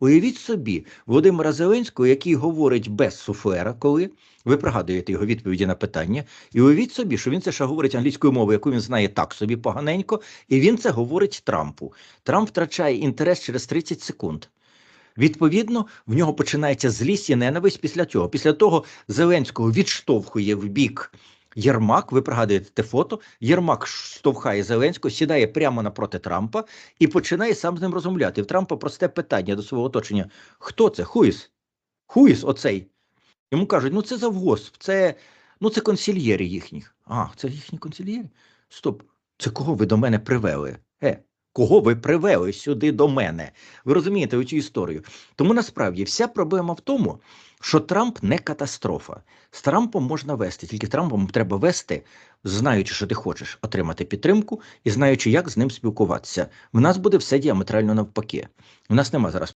Уявіть собі Володимира Зеленського, який говорить без суфлера, коли ви пригадуєте його відповіді на питання, і уявіть собі, що він це ще говорить англійською мовою, яку він знає так собі поганенько, і він це говорить Трампу. Трамп втрачає інтерес через 30 секунд. Відповідно, в нього починається злість і ненависть після цього. Після того Зеленського відштовхує в бік Єрмак. Ви пригадуєте те фото. Єрмак штовхає Зеленського, сідає прямо напроти Трампа і починає сам з ним розмовляти. В Трампа просте питання до свого оточення: хто це? Хуїс? Хуїс оцей. Йому кажуть, ну це завгосп, це, ну, це консільєри їхніх. А, це їхні консільєри? Стоп, це кого ви до мене привели? Е, кого ви привели сюди до мене? Ви розумієте цю історію? Тому насправді вся проблема в тому, що Трамп не катастрофа. З Трампом можна вести, тільки Трампом треба вести, знаючи, що ти хочеш отримати підтримку і знаючи, як з ним спілкуватися. В нас буде все діаметрально навпаки. У нас нема зараз